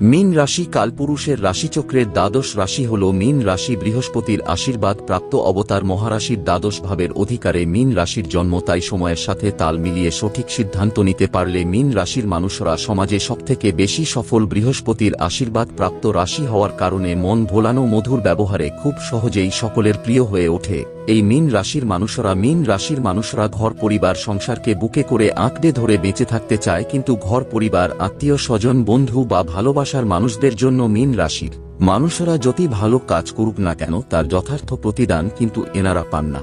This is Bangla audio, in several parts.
মীন রাশি কালপুরুষের রাশিচক্রের দ্বাদশ রাশি হল মীন রাশি বৃহস্পতির আশীর্বাদ প্রাপ্ত অবতার মহারাশির দ্বাদশ ভাবের অধিকারে মীন রাশির জন্ম তাই সময়ের সাথে তাল মিলিয়ে সঠিক সিদ্ধান্ত নিতে পারলে মীন রাশির মানুষরা সমাজে সবথেকে বেশি সফল বৃহস্পতির আশীর্বাদ প্রাপ্ত রাশি হওয়ার কারণে মন ভোলানো মধুর ব্যবহারে খুব সহজেই সকলের প্রিয় হয়ে ওঠে। এই মীন রাশির মানুষরা মীন রাশির মানুষরা ঘর পরিবার সংসারকে বুকে করে আঁকড়ে ধরে বেঁচে থাকতে চায় কিন্তু ঘর পরিবার, আত্মীয় স্বজন, বন্ধু বা ভালোবাসার মানুষদের জন্য মীন রাশির মানুষরা যতই ভালো কাজ করুক না কেন তার যথার্থ প্রতিদান কিন্তু এনারা পান না।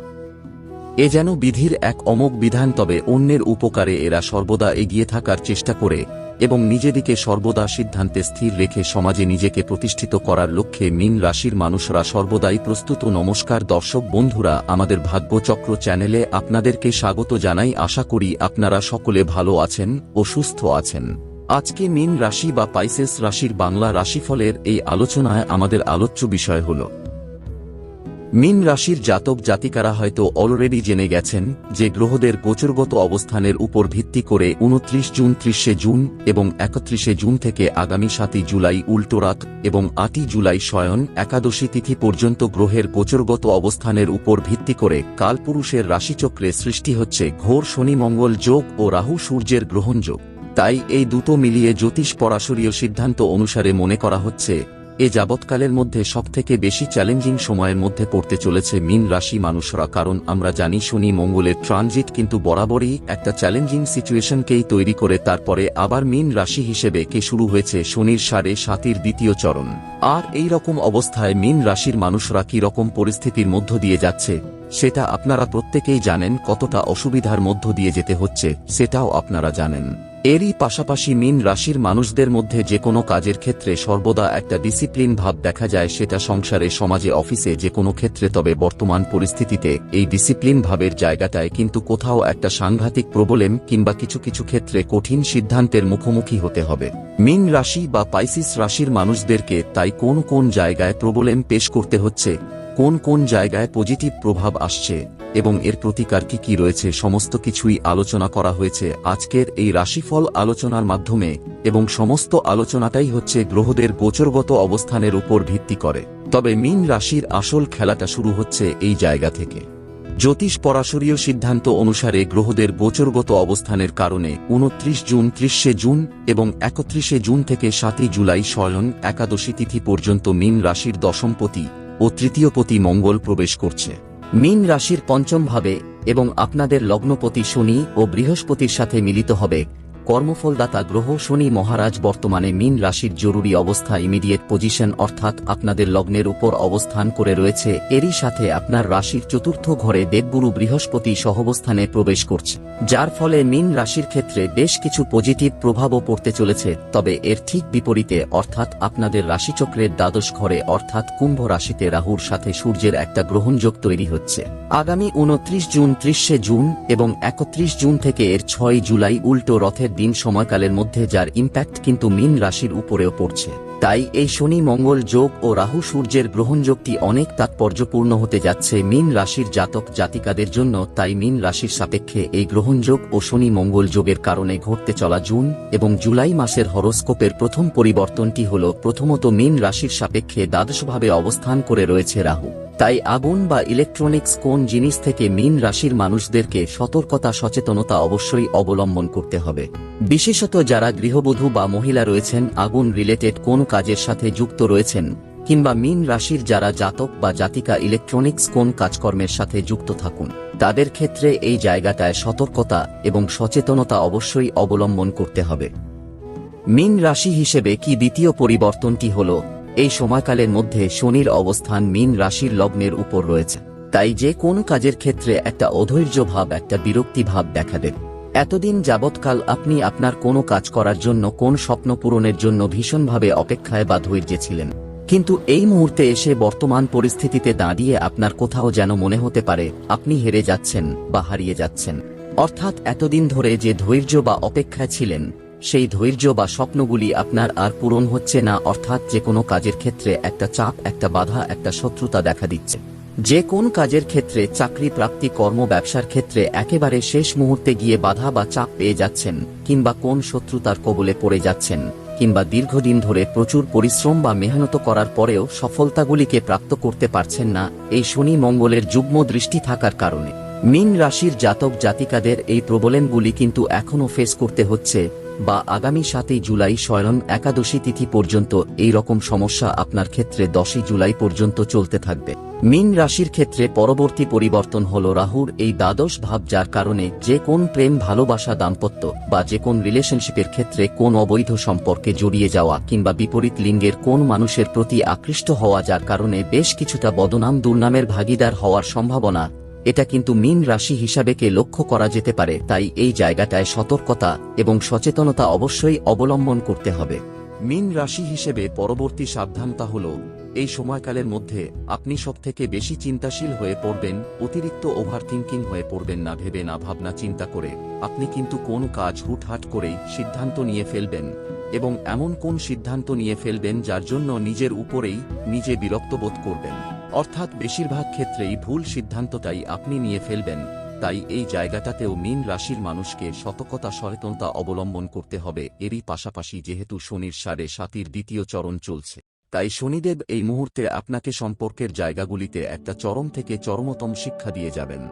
এ যেন বিধির এক অমোঘ বিধান তবে অন্যের উপকারে এরা সর্বদা এগিয়ে থাকার চেষ্টা করে এবং নিজেদিকে সর্বদা সিদ্ধান্তে স্থির রেখে সমাজে নিজেকে প্রতিষ্ঠিত করার লক্ষ্যে মীন রাশির মানুষরা সর্বদাই প্রস্তুত নমস্কার। দর্শক বন্ধুরা, আমাদের ভাগ্যচক্র চ্যানেলে আপনাদেরকে স্বাগত জানাই। আশা করি আপনারা সকলে ভালো আছেন ও সুস্থ আছেন। আজকে মীন রাশি বা পাইসেস রাশির বাংলা রাশিফলের এই আলোচনায় আমাদের আলোচ্য বিষয় হল মীন রাশির জাতক জাতিকারা হয়তো অলরেডি জেনে গেছেন যে গ্রহদের গোচরগত অবস্থানের উপর ভিত্তি করে উনত্রিশ জুন, ত্রিশে জুন এবং একত্রিশে জুন থেকে আগামী সাতই জুলাই উল্টোরাত এবং আটই জুলাই শয়ন একাদশী তিথি পর্যন্ত গ্রহের গোচরগত অবস্থানের উপর ভিত্তি করে কালপুরুষের রাশিচক্রে সৃষ্টি হচ্ছে ঘোর শনি মঙ্গল যোগ ও রাহু সূর্যের গ্রহণযোগ তাই এই দুটো মিলিয়ে জ্যোতিষ পরাশরীয় সিদ্ধান্ত অনুসারে মনে করা হচ্ছে এ যাবৎকালের মধ্যে সবথেকে বেশি চ্যালেঞ্জিং সময়ের মধ্যে পড়তে চলেছে মিন রাশি মানুষরা, কারণ আমরা জানি শনি মঙ্গলের ট্রানজিট কিন্তু বরাবরই একটা চ্যালেঞ্জিং সিচুয়েশনকেই তৈরি করে, তারপরে আবার মিন রাশি হিসেবে কে শুরু হয়েছে শনির সাড়ে সাতির দ্বিতীয় চরণ। আর এই রকম অবস্থায় মিন রাশির মানুষরা কি রকম পরিস্থিতির মধ্য দিয়ে যাচ্ছে, সেটা আপনারা প্রত্যেকেই জানেন কতটা অসুবিধার মধ্য দিয়ে যেতে হচ্ছে, সেটাও আপনারা জানেন। এরই পাশাপাশি মিন রাশির মানুষদের মধ্যে যে কোনো কাজের ক্ষেত্রে সর্বদা একটা ডিসিপ্লিন ভাব দেখা যায়, সেটা সংসারে, সমাজে, অফিসে যে কোনো ক্ষেত্রে, তবে বর্তমান পরিস্থিতিতে এই ডিসিপ্লিন ভাবের জায়গাটায় কিন্তু কোথাও একটা সাংঘাতিক প্রবলেম কিংবা কিছু কিছু ক্ষেত্রে কঠিন সিদ্ধান্তের মুখোমুখি হতে হবে। মিন রাশি বা পাইসিস রাশির মানুষদেরকে তাই কোন কোন জায়গায় প্রবলেম পেশ করতে হচ্ছে? কোন কোন জায়গায় পজিটিভ প্রভাব আসছে এবং এর প্রতিকার কি কি রয়েছে সমস্ত কিছুই আলোচনা করা হয়েছে আজকের এই রাশিফল আলোচনার মাধ্যমে এবং সমস্ত আলোচনাটাই হচ্ছে গ্রহদের গোচরগত অবস্থানের উপর ভিত্তি করে। তবে মিন রাশির আসল খেলাটা শুরু হচ্ছে এই জায়গা থেকে। জ্যোতিষ পরাশরীয় সিদ্ধান্ত অনুসারে গ্রহদের গোচরগত অবস্থানের কারণে উনত্রিশ জুন, ত্রিশে জুন এবং একত্রিশে জুন থেকে সাতই জুলাই শয়ন একাদশী তিথি পর্যন্ত মিন রাশির দশমপতি ও তৃতীয়পতি মঙ্গল প্রবেশ করছে। মীন রাশির পঞ্চম ভাবে এবং আপনাদের লগ্নপতি শনি ও বৃহস্পতির সাথে মিলিত হবে কর্মফলদাতা গ্রহ শনি মহারাজ বর্তমানে মীন রাশির জরুরি অবস্থা ইমিডিয়েট পজিশন অর্থাৎ আপনাদের লগ্নের উপর অবস্থান করে রয়েছে। এরই সাথে আপনার রাশির চতুর্থ ঘরে দেবগুরু বৃহস্পতি সহবস্থানে প্রবেশ করছে। যার ফলে মীন রাশির ক্ষেত্রে বেশ কিছু পজিটিভ প্রভাবও পড়তে চলেছে। তবে এর ঠিক বিপরীতে অর্থাৎ আপনাদের রাশিচক্রের দ্বাদশ ঘরে অর্থাৎ কুম্ভ রাশিতে রাহুর সাথে সূর্যের একটা গ্রহণযোগ তৈরি হচ্ছে। আগামী উনত্রিশ জুন, ত্রিশে জুন এবং একত্রিশ জুন থেকে এর ছয় জুলাই উল্টো রথের দিন সময়কালের মধ্যে যার ইম্প্যাক্ট কিন্তু মিন রাশির উপরেও পড়ছে। তাই এই শনি, মঙ্গল, যোগ ও রাহু সূর্যের গ্রহণযোগটি অনেক তাৎপর্যপূর্ণ হতে যাচ্ছে মিন রাশির জাতক জাতিকাদের জন্য, তাই মিন রাশির সাপেক্ষে এই গ্রহণযোগ ও শনি, মঙ্গল যোগের কারণে ঘটতে চলা জুন এবং জুলাই মাসের হরোস্কোপের প্রথম পরিবর্তনটি হল প্রথমত মিন রাশির সাপেক্ষে দ্বাদশভাবে অবস্থান করে রয়েছে রাহু। তাই আগুন বা ইলেকট্রনিক্স কোন জিনিস থেকে মিন রাশির মানুষদেরকে সতর্কতা, সচেতনতা অবশ্যই অবলম্বন করতে হবে। বিশেষত যারা গৃহবধূ বা মহিলা রয়েছেন, আগুন রিলেটেড কোন কাজের সাথে যুক্ত রয়েছেন, কিংবা মিন রাশির যারা জাতক বা জাতিকা ইলেকট্রনিক্স কোন কাজকর্মের সাথে যুক্ত থাকুন, তাদের ক্ষেত্রে এই জায়গাটায় সতর্কতা এবং সচেতনতা অবশ্যই অবলম্বন করতে হবে। মিন রাশি হিসেবে কি দ্বিতীয় পরিবর্তনটি হল? এই সময়কালের মধ্যে শনির অবস্থান মীন রাশির লগ্নের উপর রয়েছে। তাই যে কোন কাজের ক্ষেত্রে একটা অধৈর্য ভাব, একটা বিরক্তি ভাব দেখা দেবে। এতদিন যাবৎকাল আপনি আপনার কোনো কাজ করার জন্য, কোন স্বপ্ন পূরণের জন্য ভীষণভাবে অপেক্ষায় বা ধৈর্যে ছিলেন। কিন্তু এই মুহূর্তে এসে বর্তমান পরিস্থিতিতে দাঁড়িয়ে আপনার কোথাও যেন মনে হতে পারে, আপনি হেরে যাচ্ছেন বা হারিয়ে যাচ্ছেন। অর্থাৎ এতদিন ধরে যে ধৈর্য বা অপেক্ষায় ছিলেন সেই ধৈর্য বা স্বপ্নগুলি আপনার আর পূরণ হচ্ছে না, অর্থাৎ যে কোনো কাজের ক্ষেত্রে একটা চাপ, একটা বাধা, একটা শত্রুতা দেখা দিচ্ছে। যে কোন কাজের ক্ষেত্রে চাকরি, প্রাপ্তি, কর্ম, ব্যবসার ক্ষেত্রে একেবারে শেষ মুহূর্তে গিয়ে বাধা বা চাপ পেয়ে যাচ্ছেন, কিংবা কোন শত্রুতার কবলে পড়ে যাচ্ছেন, কিংবা দীর্ঘদিন ধরে প্রচুর পরিশ্রম বা মেহনত করার পরেও সফলতাগুলিকে প্রাপ্ত করতে পারছেন না, এই শনি মঙ্গলের যুগ্ম দৃষ্টি থাকার কারণে। মিন রাশির জাতক জাতিকাদের এই প্রবলেমগুলি কিন্তু এখনও ফেস করতে হচ্ছে। বা আগামী সাতই জুলাই স্বয়ং একাদশী তিথি পর্যন্ত এই রকম সমস্যা আপনার ক্ষেত্রে দশই জুলাই পর্যন্ত চলতে থাকবে। মিন রাশির ক্ষেত্রে পরবর্তী পরিবর্তন হল রাহুর এই দ্বাদশ ভাব যার কারণে যে কোন প্রেম ভালোবাসা দাম্পত্য বা যে কোন রিলেশনশিপের ক্ষেত্রে কোন অবৈধ সম্পর্কে জড়িয়ে যাওয়া কিংবা বিপরীত লিঙ্গের কোন মানুষের প্রতি আকৃষ্ট হওয়া যার কারণে বেশ কিছুটা বদনাম দুর্নামের ভাগিদার হওয়ার সম্ভাবনা এটা কিন্তু মীন রাশি হিসাবেকে লক্ষ্য করা যেতে পারে, তাই এই জায়গাটায় সতর্কতা এবং সচেতনতা অবশ্যই অবলম্বন করতে হবে। মীন রাশি হিসেবে পরবর্তী সাবধানতা হল, এই সময়কালের মধ্যে আপনি সব থেকে বেশি চিন্তাশীল হয়ে পড়বেন, অতিরিক্ত ওভার থিঙ্কিং হয়ে পড়বেন না, ভেবে না, ভাবনা, চিন্তা করে। আপনি কিন্তু কোন কাজ হুটহাট করেই সিদ্ধান্ত নিয়ে ফেলবেন এবং এমন কোন সিদ্ধান্ত নিয়ে ফেলবেন যার জন্য নিজের উপরেই নিজে বিরক্ত বোধ করবেন। অর্থাৎ বেশিরভাগ ক্ষেত্রেই ভুল সিদ্ধান্তটাই আপনি নিয়ে ফেলবেন, তাই এই জায়গাটাতেও মীন রাশির মানুষকে সতর্কতা সচেতনতা অবলম্বন করতে হবে, এরই পাশাপাশি যেহেতু শনির সাড়ে সাতির দ্বিতীয় চরণ চলছে। তাই শনিদেব এই মুহূর্তে আপনাকে সম্পর্কের জায়গাগুলিতে একটা চরম থেকে চরমতম শিক্ষা দিয়ে যাবেন।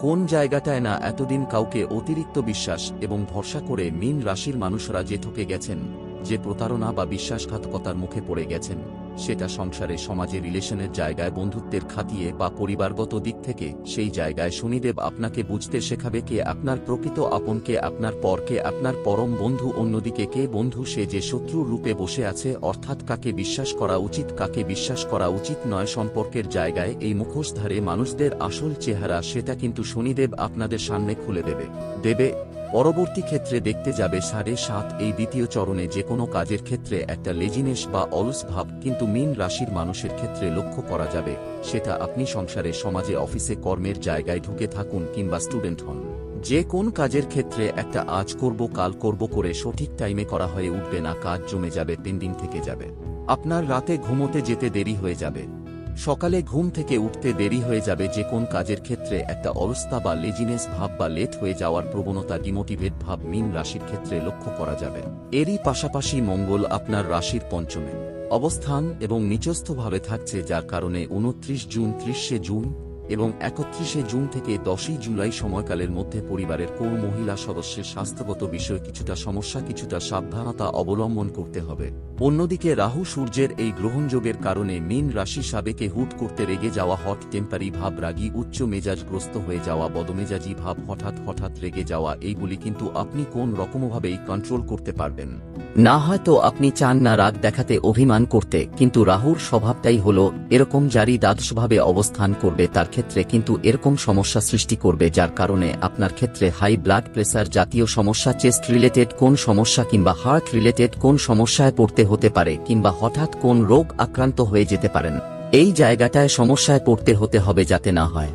কোন জায়গাটায় না এতদিন কাউকে অতিরিক্ত বিশ্বাস এবং ভরসা করে মীন রাশির মানুষরা যে ঠকে গেছেন যে প্রতারণা বা বিশ্বাসঘাতকতার মুখে পড়ে গেছেন, সেটা সংসারে, সমাজে, রিলেশনের জায়গায়, বন্ধুত্বের খাতিয়ে বা পরিবারগত দিক থেকে সেই জায়গায় শনিদেব আপনাকে বুঝতে শেখাবে কে আপনার প্রকৃত আপনকে আপনার পরকে আপনার পরম বন্ধু, অন্যদিকে কে বন্ধু সে যে শত্রুর রূপে বসে আছে, অর্থাৎ কাকে বিশ্বাস করা উচিত, কাকে বিশ্বাস করা উচিত নয় সম্পর্কের জায়গায় এই মুখোশধারে মানুষদের আসল চেহারা, সেটা কিন্তু শনিদেব আপনাদের সামনে খুলে দেবে। দেবে পরবর্তী ক্ষেত্রে দেখতে যাবে সাড়ে সাত এই দ্বিতীয় চরণে যে কোনো কাজের ক্ষেত্রে একটা লেজিনেস বা অলস ভাব, কিন্তু মীন রাশির মানুষের ক্ষেত্রে লক্ষ্য করা যাবে, সেটা আপনি সংসারে, সমাজে, অফিসে, কর্মের জায়গায় ঢুকে থাকুন কিংবা স্টুডেন্ট হন। যে কোন কাজের ক্ষেত্রে একটা আজ করব, কাল করব করে সঠিক টাইমে করা হয়ে উঠবে না, কাজ জমে যাবে পেন্ডিং থেকে যাবে। আপনার রাতে ঘুমোতে যেতে দেরি হয়ে যাবে। সকালে ঘুম থেকে উঠতে দেরি হয়ে যাবে যে কোন কাজের ক্ষেত্রে একটা অবস্থা বা লেজিনেস ভাব বা লেট হয়ে যাওয়ার প্রবণতা ডিমোটিভেট ভাব মিন রাশির ক্ষেত্রে লক্ষ্য করা যাবে। এরই পাশাপাশি মঙ্গল আপনার রাশির পঞ্চমে। অবস্থান এবং নিচস্থভাবে থাকছে যার কারণে উনত্রিশ জুন, ত্রিশে জুন এবং একত্রিশে জুন থেকে দশই জুলাই সময়কালের মধ্যে পরিবারের কোন মহিলা সদস্যের স্বাস্থ্যগত বিষয়ে কিছুটা সমস্যা, কিছুটা সাবধানতা অবলম্বন করতে হবে। অন্যদিকে রাহু সূর্যের এই গ্রহণযোগের কারণে মীন রাশি সাবেকে হুট করতে রেগে যাওয়া, হট টেম্পারি ভাব, রাগী, উচ্চ মেজাজগ্রস্ত হয়ে যাওয়া, বদমেজাজি ভাব হঠাৎ হঠাৎ রেগে যাওয়া, এইগুলি কিন্তু আপনি কোন রকমভাবেই কন্ট্রোল করতে পারবেন। না হয়তো আপনি চান না রাগ দেখাতে অভিমান করতে, কিন্তু রাহুর স্বভাবটাই হল, এরকম জারি দ্বাদশভাবে অবস্থান করবে তার ক্ষেত্রে কিন্তু এরকম সমস্যা সৃষ্টি করবে যার কারণে আপনার ক্ষেত্রে হাই ব্লাড প্রেসার জাতীয় সমস্যা, চেস্ট রিলেটেড কোন সমস্যা কিংবা হার্ট রিলেটেড কোন সমস্যায় পড়তে হতে পারে কিংবা হঠাৎ কোন রোগ আক্রান্ত হয়ে যেতে পারেন। এই জায়গাটায় সমস্যায় পড়তে হতে হবে যাতে না হয়।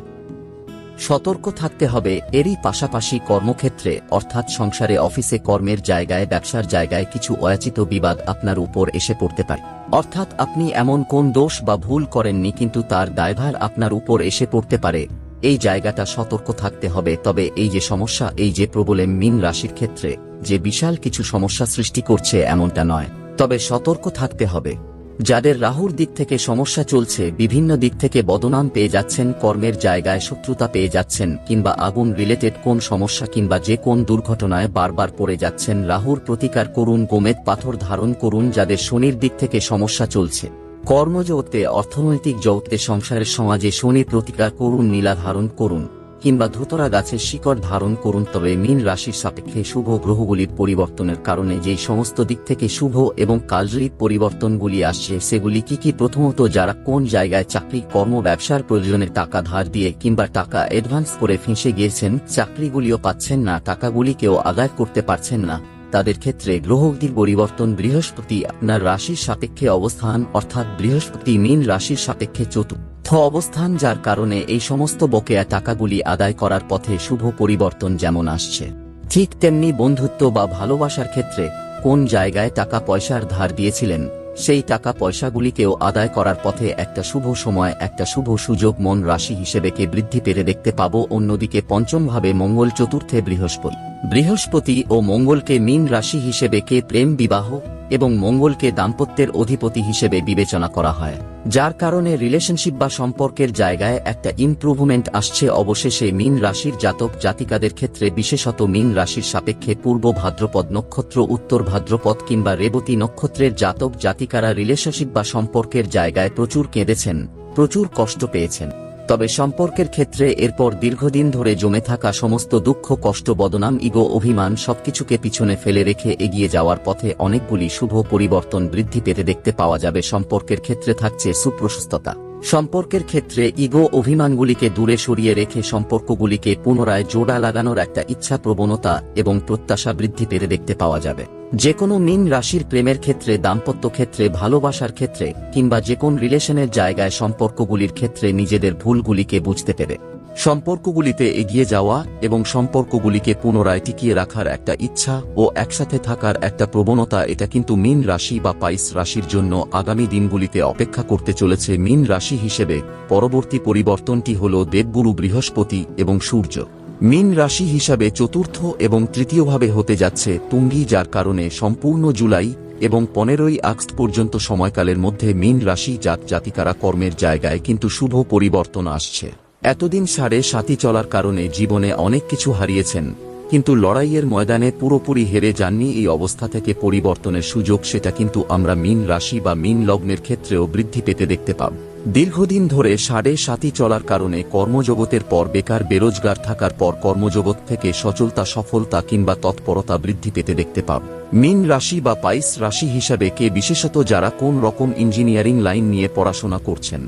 সতর্ক থাকতে হবে এরই পাশাপাশি কর্মক্ষেত্রে, অর্থাৎ সংসারে অফিসে কর্মের জায়গায়, ব্যবসার জায়গায় কিছু অয়াচিত বিবাদ আপনার উপর এসে পড়তে পারে। অর্থাৎ আপনি এমন কোন দোষ বা ভুল করেননি কিন্তু তার দায়ভার আপনার উপর এসে পড়তে পারে, এই জায়গাটা সতর্ক থাকতে হবে। তবে এই যে সমস্যা, এই যে প্রবলেম মিন রাশির ক্ষেত্রে, যে বিশাল কিছু সমস্যা সৃষ্টি করছে এমনটা নয়। তবে সতর্ক থাকতে হবে। যাদের রাহুর দিক থেকে সমস্যা চলছে, বিভিন্ন দিক থেকে বদনাম পেয়ে যাচ্ছেন, কর্মের জায়গায় শত্রুতা পেয়ে যাচ্ছেন, কিংবা আগুন রিলেটেড কোন সমস্যা কিংবা যে কোন দুর্ঘটনায় বারবার পড়ে যাচ্ছেন, রাহুর প্রতিকার করুন, গোমেদ পাথর ধারণ করুন, যাদের শনির দিক থেকে সমস্যা চলছে। কর্মজগতে অর্থনৈতিক জগতে সংসারের সমাজে শনির প্রতিকার করুন নীলা ধারণ করুন। কিংবা ধুতরা গাছের শিকড় ধারণ করুন, তবে মীন রাশির সাপেক্ষে শুভ গ্রহগুলির পরিবর্তনের কারণে যেই সমস্ত দিক থেকে শুভ এবং কালজয়ী পরিবর্তনগুলি আসছে, সেগুলি কি কি? প্রথমত, যারা কোন জায়গায় চাকরি, কর্ম, ব্যবসার প্রয়োজনে টাকা ধার দিয়ে কিংবা টাকা অ্যাডভান্স করে ফেঁসে গিয়েছেন, চাকরিগুলিও পাচ্ছেন না, টাকাগুলিকেও আদায় করতে পারছেন না। তাদের ক্ষেত্রে গ্রহগতির পরিবর্তন বৃহস্পতি আপনার রাশির সাপেক্ষে অবস্থান, অর্থাৎ বৃহস্পতি মীন রাশির সাপেক্ষে চতুর্থ অবস্থান যার কারণে এই সমস্ত বকেয়া টাকাগুলি আদায় করার পথে শুভ পরিবর্তন যেমন আসছে। ঠিক তেমনি বন্ধুত্ব বা ভালোবাসার ক্ষেত্রে কোন জায়গায় টাকা পয়সার ধার দিয়েছিলেন, সেই টাকা পয়সাগুলিকেও আদায় করার পথে একটা শুভ সময়, একটা শুভ সুযোগ মন রাশি হিসেবেকে বৃদ্ধি পেতে দেখতে পাবো? অন্যদিকে পঞ্চমভাবে মঙ্গল চতুর্থে বৃহস্পতি। বৃহস্পতি ও মঙ্গলকে মীন রাশি হিসেবে কে প্রেম বিবাহ এবং মঙ্গলকে দাম্পত্যের অধিপতি হিসেবে বিবেচনা করা হয়, যার কারণে রিলেশনশিপ বা সম্পর্কের জায়গায় একটা ইমপ্রুভমেন্ট আসছে। অবশেষে মীন রাশির জাতক জাতিকাদের ক্ষেত্রে বিশেষত মীন রাশির সাপেক্ষে পূর্ব ভাদ্রপদ নক্ষত্র, উত্তর ভাদ্রপদ কিংবা রেবতী নক্ষত্রের জাতক জাতিকারা রিলেশনশিপ বা সম্পর্কের জায়গায় প্রচুর কেঁদেছেন, প্রচুর কষ্ট পেয়েছেন। তবে সম্পর্কের ক্ষেত্রে এরপর দীর্ঘদিন ধরে জমে থাকা সমস্ত দুঃখ, কষ্ট, বদনাম, ইগো, অভিমান সবকিছুকে পিছনে ফেলে রেখে এগিয়ে যাওয়ার পথে অনেকগুলি শুভ পরিবর্তন বৃদ্ধি পেতে দেখতে পাওয়া যাবে। সম্পর্কের ক্ষেত্রে থাকছে সুপ্রশস্ততা। সম্পর্কের ক্ষেত্রে ইগো অভিমানগুলিকে দূরে সরিয়ে রেখে সম্পর্কগুলিকে পুনরায় জোড়া লাগানোর একটা ইচ্ছা প্রবণতা এবং প্রত্যাশা বৃদ্ধি পেতে দেখতে পাওয়া যাবে। যে কোনো মিন রাশির প্রেমের ক্ষেত্রে, দাম্পত্য ক্ষেত্রে, ভালোবাসার ক্ষেত্রে কিংবা যে কোন রিলেশনের জায়গায় সম্পর্কগুলির ক্ষেত্রে নিজেদের ভুলগুলিকে বুঝতে পেরে। সম্পর্কগুলিতে এগিয়ে যাওয়া এবং সম্পর্কগুলিকে পুনরায় টিকিয়ে রাখার একটা ইচ্ছা ও একসাথে থাকার একটা প্রবণতা এটা কিন্তু মিন রাশি বা পাইস রাশির জন্য আগামী দিনগুলিতে অপেক্ষা করতে চলেছে মিন রাশি হিসেবে। পরবর্তী পরিবর্তনটি হল দেবগুরু বৃহস্পতি এবং সূর্য। মিন রাশি হিসাবে চতুর্থ এবং তৃতীয়ভাবে হতে যাচ্ছে তুঙ্গি, যার কারণে সম্পূর্ণ জুলাই এবং পনেরোই আগস্ট পর্যন্ত সময়কালের মধ্যে মিন রাশি জাত জাতিকারা কর্মের জায়গায় কিন্তু শুভ পরিবর্তন আসছে। এতদিন সাড়ে সাথী চলার কারণে জীবনে অনেক কিছু হারিয়েছেন, কিন্তু লড়াইয়ের ময়দানে পুরোপুরি হেরে যাননি এই অবস্থা থেকে পরিবর্তনের সুযোগ সেটা কিন্তু আমরা মিন রাশি বা মিন লগ্নের ক্ষেত্রেও বৃদ্ধি পেতে দেখতে পাব। দীর্ঘদিন ধরে সাড়ে সাথী চলার কারণে কর্মজগতের পর বেকার বেরোজগার থাকার পর কর্মজগৎ থেকে সচলতা, সফলতা কিংবা তৎপরতা বৃদ্ধি পেতে দেখতে পাব। মিন রাশি বা পাইস রাশি হিসাবে কে বিশেষত যারা কোন রকম ইঞ্জিনিয়ারিং লাইন নিয়ে পড়াশোনা করছেন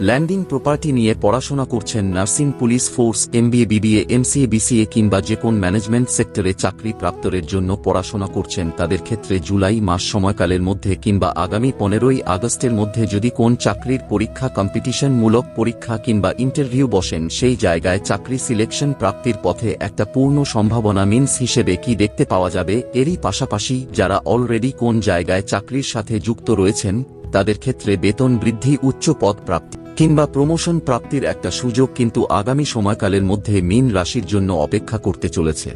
ল্যান্ডিং প্রপার্টি নিয়ে পড়াশোনা করছেন nursing police force, MBA, BBA, MCA, BCA কিংবা যে কোন ম্যানেজমেন্ট সেক্টরে চাকরি প্রাপ্তরের জন্য পড়াশোনা করছেন। তাদের ক্ষেত্রে জুলাই মাস সময়কালের মধ্যে কিংবা আগামী পনেরোই আগস্টের মধ্যে যদি কোন চাকরির পরীক্ষা কম্পিটিশনমূলক পরীক্ষা কিংবা ইন্টারভিউ বসেন, সেই জায়গায় চাকরি সিলেকশন প্রাপ্তির পথে একটা পূর্ণ সম্ভাবনা মিন্স হিসেবে কি দেখতে পাওয়া যাবে? এরই পাশাপাশি যারা অলরেডি কোন জায়গায় চাকরির সাথে যুক্ত রয়েছেন, তাদের ক্ষেত্রে বেতন বৃদ্ধি উচ্চ পদ প্রাপ্তি। কিংবা প্রমোশন প্রাপ্তির একটা সুযোগ কিন্তু আগামী সময়কালের মধ্যে মিন রাশির জন্য অপেক্ষা করতে চলেছে।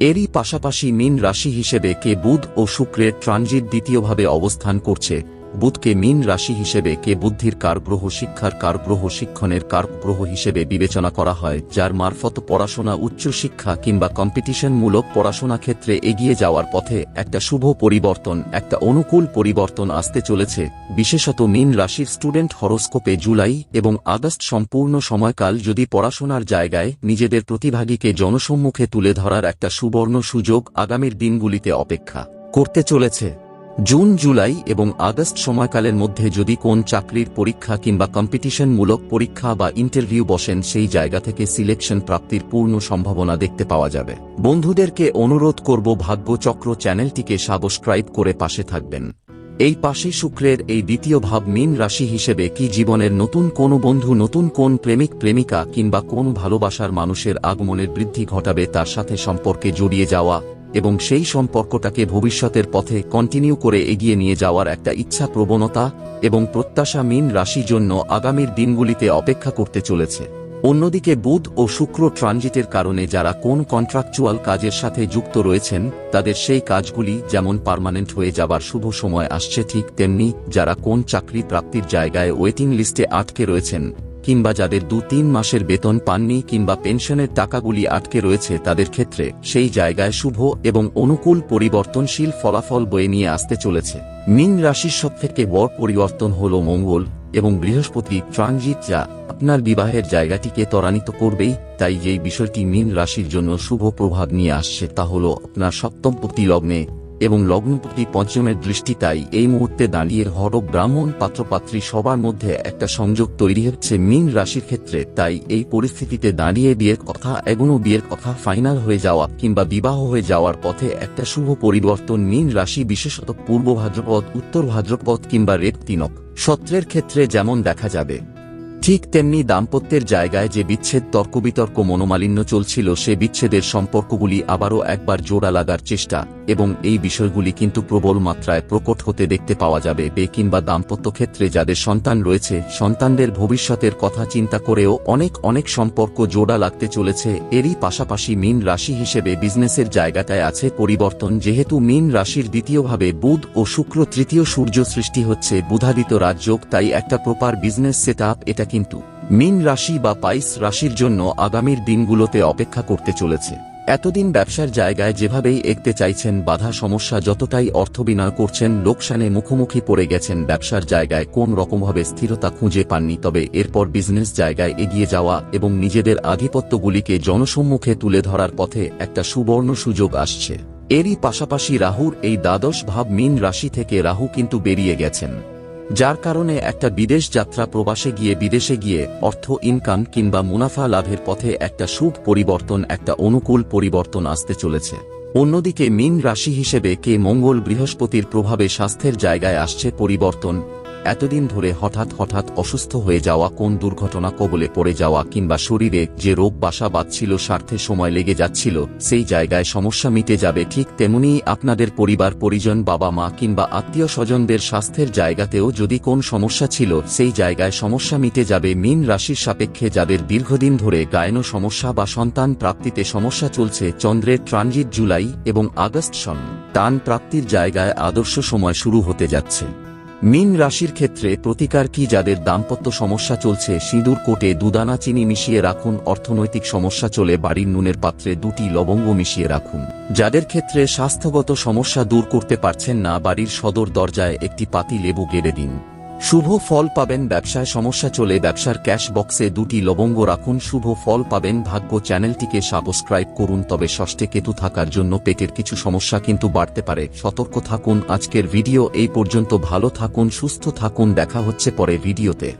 এরই পাশাপাশি মিন রাশি হিসেবে কে বুধ ও শুক্রের ট্রানজিট দ্বিতীয়ভাবে অবস্থান করছে। বুধকে মিন রাশি হিসেবে কে বুদ্ধির কার গ্রহ শিক্ষার কারগ্রহ, শিক্ষণের কারগ্রহ হিসেবে বিবেচনা করা হয়, যার মারফত পড়াশোনা উচ্চশিক্ষা কিংবা কম্পিটিশনমূলক পড়াশোনা ক্ষেত্রে এগিয়ে যাওয়ার পথে একটা শুভ পরিবর্তন, একটা অনুকূল পরিবর্তন আসতে চলেছে। বিশেষত মিন রাশির স্টুডেন্ট হরস্কোপে জুলাই এবং আগস্ট সম্পূর্ণ সময়কাল যদি পড়াশোনার জায়গায় নিজেদের প্রতিভাগীকে জনসম্মুখে তুলে ধরার একটা সুবর্ণ সুযোগ আগামীর দিনগুলিতে অপেক্ষা করতে চলেছে। জুন, জুলাই এবং আগস্ট সময়কালের মধ্যে যদি কোন চাকরির পরীক্ষা কিংবা কম্পিটিশনমূলক পরীক্ষা বা ইন্টারভিউ বসেন, সেই জায়গা থেকে সিলেকশন প্রাপ্তির পূর্ণ সম্ভাবনা দেখতে পাওয়া যাবে। বন্ধুদেরকে অনুরোধ করব, ভাগ্যচক্র চ্যানেলটিকে সাবস্ক্রাইব করে পাশে থাকবেন। এই পাশে শুক্রের এই দ্বিতীয় ভাব মীন রাশি হিসেবে কি জীবনের নতুন কোন বন্ধু, নতুন কোন প্রেমিক, প্রেমিকা কিংবা কোন ভালোবাসার মানুষের আগমনের বৃদ্ধি ঘটাবে, তার সাথে সম্পর্কে জড়িয়ে যাওয়া এবং সেই সম্পর্কটাকে ভবিষ্যতের পথে কন্টিনিউ করে এগিয়ে নিয়ে যাওয়ার একটা ইচ্ছা প্রবণতা এবং প্রত্যাশা মিন রাশি জন্য আগামীর দিনগুলিতে অপেক্ষা করতে চলেছে। অন্যদিকে বুধ ও শুক্র ট্রানজিটের কারণে যারা কোন কন্ট্রাকচুয়াল কাজের সাথে যুক্ত রয়েছেন, তাদের সেই কাজগুলি যেমন পার্মানেন্ট হয়ে যাবার শুভ সময় আসছে ঠিক তেমনি যারা কোন চাকরি প্রাপ্তির জায়গায় ওয়েটিং লিস্টে আটকে রয়েছেন কিংবা যাদের দু তিন মাসের বেতন পাননি কিংবা পেনশনের টাকাগুলি আটকে রয়েছে তাদের ক্ষেত্রে সেই জায়গায় শুভ এবং অনুকূল পরিবর্তনশীল ফলাফল বয়ে নিয়ে আসতে চলেছে। মিন রাশির সব থেকে বড় পরিবর্তন হল মঙ্গল এবং বৃহস্পতি ট্রানজিট যা আপনার বিবাহের জায়গাটিকে ত্বরান্বিত করবেই। তাই যেই বিষয়টি মিন রাশির জন্য শুভ প্রভাব নিয়ে আসছে তা হল আপনার সপ্তমপতি লগ্নে এবং লগ্নপতি পঞ্চমের দৃষ্টি তাই এই মুহূর্তে দাঁড়িয়ে হর ব্রাহ্মণ পাত্রপাত্রী সবার মধ্যে একটা সংযোগ তৈরি হচ্ছে মিন রাশির ক্ষেত্রে। তাই এই পরিস্থিতিতে দাঁড়িয়ে বিয়ের কথা এগুনো বিয়ের কথা ফাইনাল হয়ে যাওয়া কিংবা বিবাহ হয়ে যাওয়ার পথে একটা শুভ পরিবর্তন মীন রাশি বিশেষত পূর্ব ভাদ্রপদ, উত্তর ভাদ্রপদ কিংবা রেপ তিনক সত্রের ক্ষেত্রে যেমন দেখা যাবে। ঠিক তেমনি দাম্পত্যের জায়গায় যে বিচ্ছেদ, তর্কবিতর্ক, মনোমালিন্য চলছিল সে বিচ্ছেদের সম্পর্কগুলি আবারও একবার জোড়া লাগার চেষ্টা। এবং এই বিষয়গুলি কিন্তু প্রবল মাত্রায় প্রকট হতে দেখতে পাওয়া যাবে বে কিংবা দাম্পত্য ক্ষেত্রে যাদের সন্তান রয়েছে, সন্তানদের ভবিষ্যতের কথা চিন্তা করেও অনেক অনেক সম্পর্ক জোড়া লাগতে চলেছে। এরই পাশাপাশি মিন রাশি হিসেবে বিজনেসের জায়গাটায় আছে পরিবর্তন, যেহেতু মিন রাশির দ্বিতীয়ভাবে বুধ ও শুক্র তৃতীয় সূর্য সৃষ্টি হচ্ছে বুধাদিত রাজযোগ তাই একটা প্রপার বিজনেস সেট এটা কিন্তু মিন রাশি বা পাইস রাশির জন্য আগামীর দিনগুলোতে অপেক্ষা করতে চলেছে। এতদিন ব্যবসার জায়গায় যেভাবেই এগতে চাইছেন বাধা সমস্যা যতটাই অর্থ বিনয় করছেন, লোকসানে মুখোমুখি পড়ে গেছেন ব্যবসার জায়গায়, কোন রকমভাবে স্থিরতা খুঁজে পাননি। তবে এরপর বিজনেস জায়গায় এগিয়ে যাওয়া এবং নিজেদের আধিপত্যগুলিকে জনসম্মুখে তুলে ধরার পথে একটা সুবর্ণ সুযোগ আসছে। এরই পাশাপাশি রাহুর এই দ্বাদশ ভাব মিন রাশি থেকে রাহু কিন্তু বেরিয়ে গেছেন। যার কারণে একটা বিদেশ যাত্রা প্রবাসে গিয়ে বিদেশে গিয়ে অর্থ ইনকাম কিংবা মুনাফা লাভের পথে একটা শুভ পরিবর্তন, একটা অনুকূল পরিবর্তন আসতে চলেছে। অন্যদিকে মিন রাশি হিসেবে কে মঙ্গল বৃহস্পতির প্রভাবে স্বাস্থ্যের জায়গায় আসছে পরিবর্তন। এতদিন ধরে হঠাৎ হঠাৎ অসুস্থ হয়ে যাওয়া কোন দুর্ঘটনা কবলে পড়ে যাওয়া কিংবা শরীরে যে রোগ বাসা বাঁধছিল, স্বার্থে সময় লেগে যাচ্ছিল, সেই জায়গায় সমস্যা মিটে যাবে ঠিক তেমনিই আপনাদের পরিবার, পরিজন, বাবা মা কিংবা আত্মীয় স্বজনদের স্বাস্থ্যের জায়গাতেও যদি কোন সমস্যা ছিল, সেই জায়গায় সমস্যা মিটে যাবে। মিন রাশির সাপেক্ষে যাদের দীর্ঘদিন ধরে গায়ন সমস্যা বা সন্তান প্রাপ্তিতে সমস্যা চলছে, চন্দ্রের ট্রানজিট জুলাই এবং আগস্ট সন টান প্রাপ্তির জায়গায় আদর্শ সময় শুরু হতে যাচ্ছে। মিন রাশির ক্ষেত্রে প্রতিকার কি যাদের দাম্পত্য সমস্যা চলছে? সিঁদুর, কোটে দুদানা, চিনি মিশিয়ে রাখুন। অর্থনৈতিক সমস্যা চলে, বাড়ির নুনের পাত্রে দুটি লবঙ্গ মিশিয়ে রাখুন। যাদের ক্ষেত্রে স্বাস্থ্যগত সমস্যা দূর করতে পারছেন না, বাড়ির সদর দরজায় একটি পাতি লেবু গেড়ে দিন। শুভ ফল পাবেন ব্যবসায় সমস্যা চলে ব্যবসার ক্যাশ বক্সে দুটি লবঙ্গ রাখুন। শুভ ফল পাবেন ভাগ্য চ্যানেলটিকে সাবস্ক্রাইব করুন, তবে ষষ্ঠে কেতু থাকার জন্য পেটের কিছু সমস্যা কিন্তু বাড়তে পারে। সতর্ক থাকুন, আজকের ভিডিও এই পর্যন্ত। ভালো থাকুন, সুস্থ থাকুন। দেখা হচ্ছে পরে ভিডিওতে।